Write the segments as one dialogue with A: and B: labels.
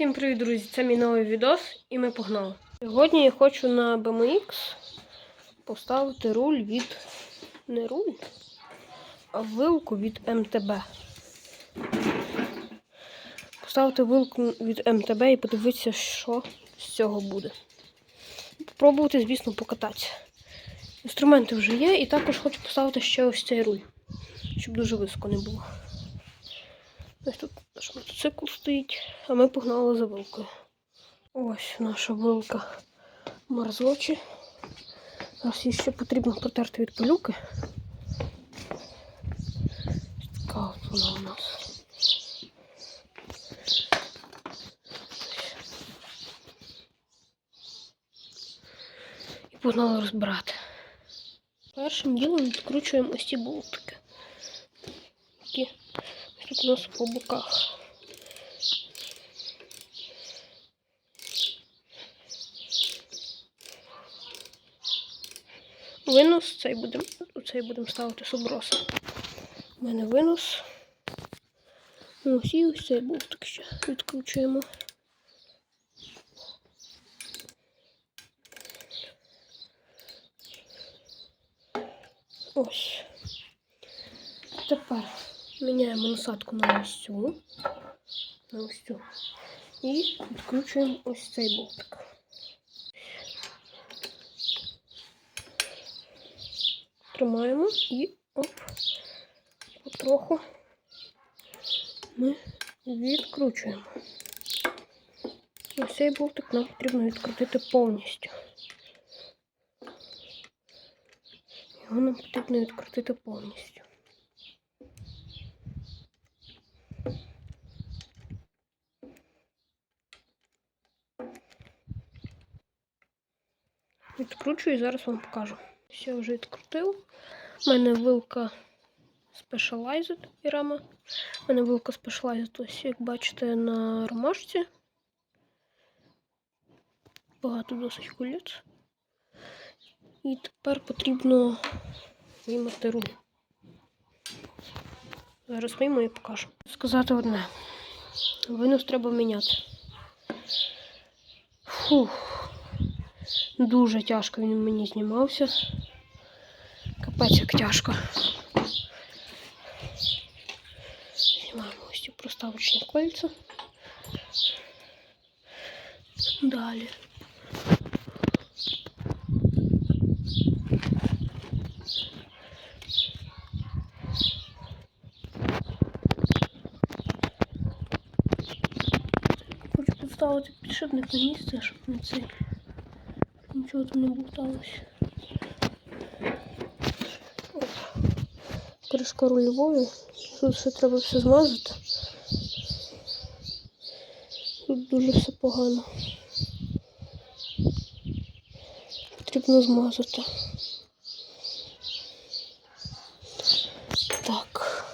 A: Всім привіт, друзі! Це мій новий відос і ми погнали. Сьогодні я хочу на BMX поставити руль від. Не руль, а вилку від МТБ. Поставити вилку від МТБ і подивитися, що з цього буде. Попробувати, звісно, покататися. Інструменти вже є, і також хочу поставити ще ось цей руль, щоб дуже високо не було. Ось тут наш мотоцикл стоїть, а ми погнали за вилкою. Ось наша вилка мерзлочі. Зараз її ще потрібно протерти від пилюки. Така от вона у нас. І погнали розбирати. Першим ділом відкручуємо ось ці болтики. Тут у нас по боках. Винос, цей будемо цей будем ставити суброс. У мене винос. Ну, ось і ось цей болтик ще відкручуємо. Ось. Тепер міняємо насадку на ось. На ось цю. І відкручуємо ось цей болтик. Тримаємо і оп, потроху ми відкручуємо. Ось цей болтик нам потрібно відкрутити повністю. Його нам потрібно відкрутити повністю. Відкручую і зараз вам покажу. Все вже відкрутив. У мене вилка Specialized і рама. У мене вилка Specialized, ось як бачите, на ромашці. Багато досить коліць. І тепер потрібно виймати руль. Зараз вийму і покажу. Сказати одне. Винос треба міняти. Фух. Дуже тяжко він мені знімався. Капець як тяжко. Знімаємо ось ці проставочні кольця. Далі. Хочу поставити підшипник на місце, щоб не цей. Нічого там не болталося. Оп. Кришка рульової. Тут все треба все змазати. Тут дуже все погано. Потрібно змазати. Так.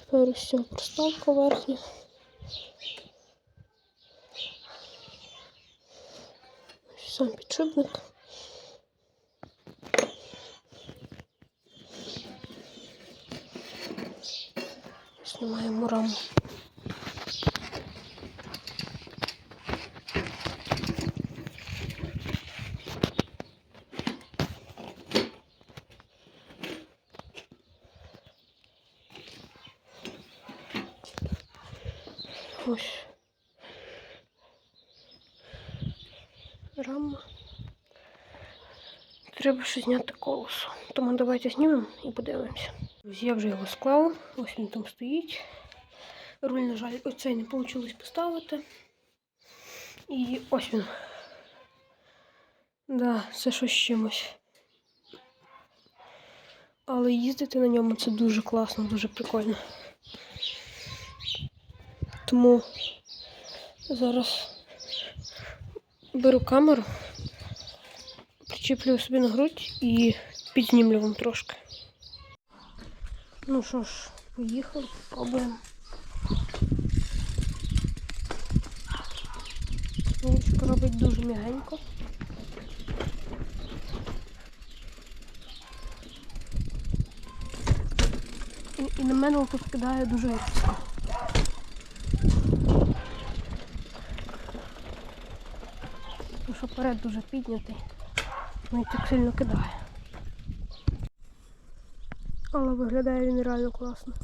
A: Тепер ось ця проставка верхня. Сам підшипник. Знімаємо раму. Ось. Рама. Треба ще зняти колесо. Тому давайте знімемо і подивимося. Друзі, я вже його склав. Ось він там стоїть. Руль, на жаль, оцей не вийшло поставити. І ось він. Да, це щось чимось. Але їздити на ньому це дуже класно, дуже прикольно. Тому зараз беру камеру, причіплюю собі на грудь і підзнімлю вам трошки. Ну що ж, поїхали, спробуємо. Ручка робить дуже м'ягенько. І, на мене тут кидає дуже різко. Що перед дуже піднятий. Він так сильно кидає. Але виглядає він реально класно.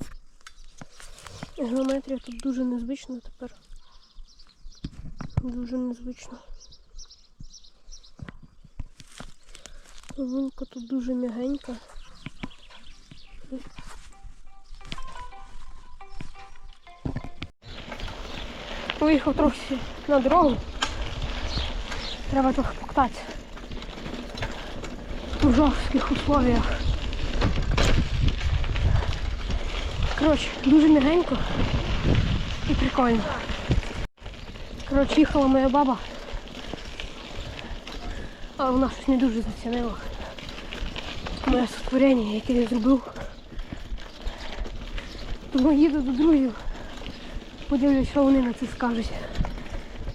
A: Геометрія тут дуже незвична тепер. Дуже незвично. Лунка тут дуже м'ягенька. Виїхав трохи на дорогу. Треба трохи покататися. В жорстких условиях. Коротше, дуже м'ягенько і прикольно. Коротше, їхала моя баба. Але вона щось не дуже зацінила. Моє сотворення, яке я зробив. Тому їду до друзів. Подивлюсь, що вони на це скажуть.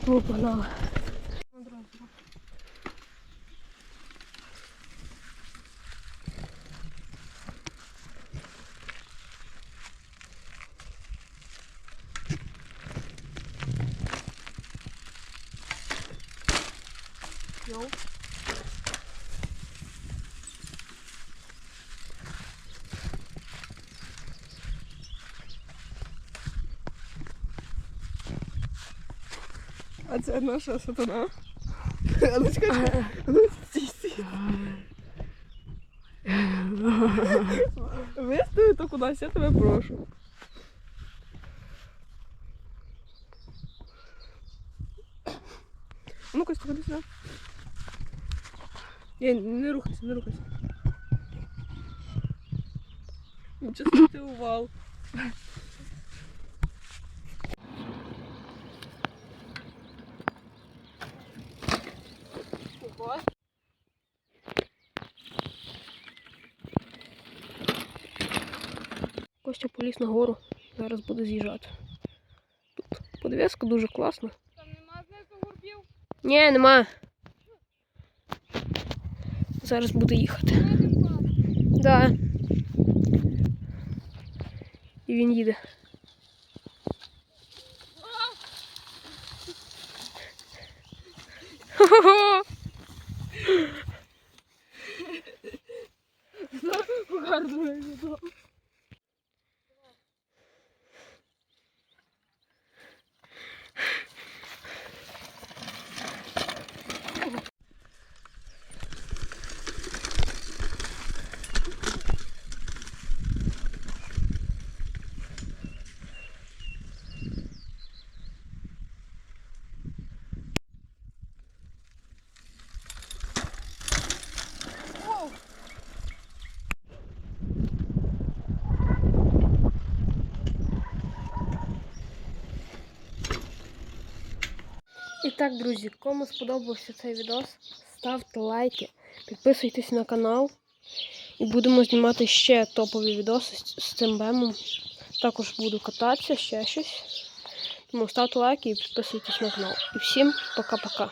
A: Тому погнала. Йоу.
B: А це наша сатана. А ну чекай, ну стій, стій. Вистави то кудись, я тебе прошу. А Ну, ходи сюди. Ні, не рухайся, не рухайся. Ти увал.
A: Костя поліз на гору. Зараз буде з'їжджати. Тут подвеска дуже класна.
B: Там нема знизу горбів?
A: Ні, нема. Зараз буде їхати. Да. І він їде. Хо-хо-хо! Так, друзі, кому сподобався цей відос, ставте лайки, підписуйтесь на канал. І будемо знімати ще топові відоси з, цим бемом. Також буду кататися, ще щось. Тому ставте лайки і підписуйтесь на канал. І всім пока-пока.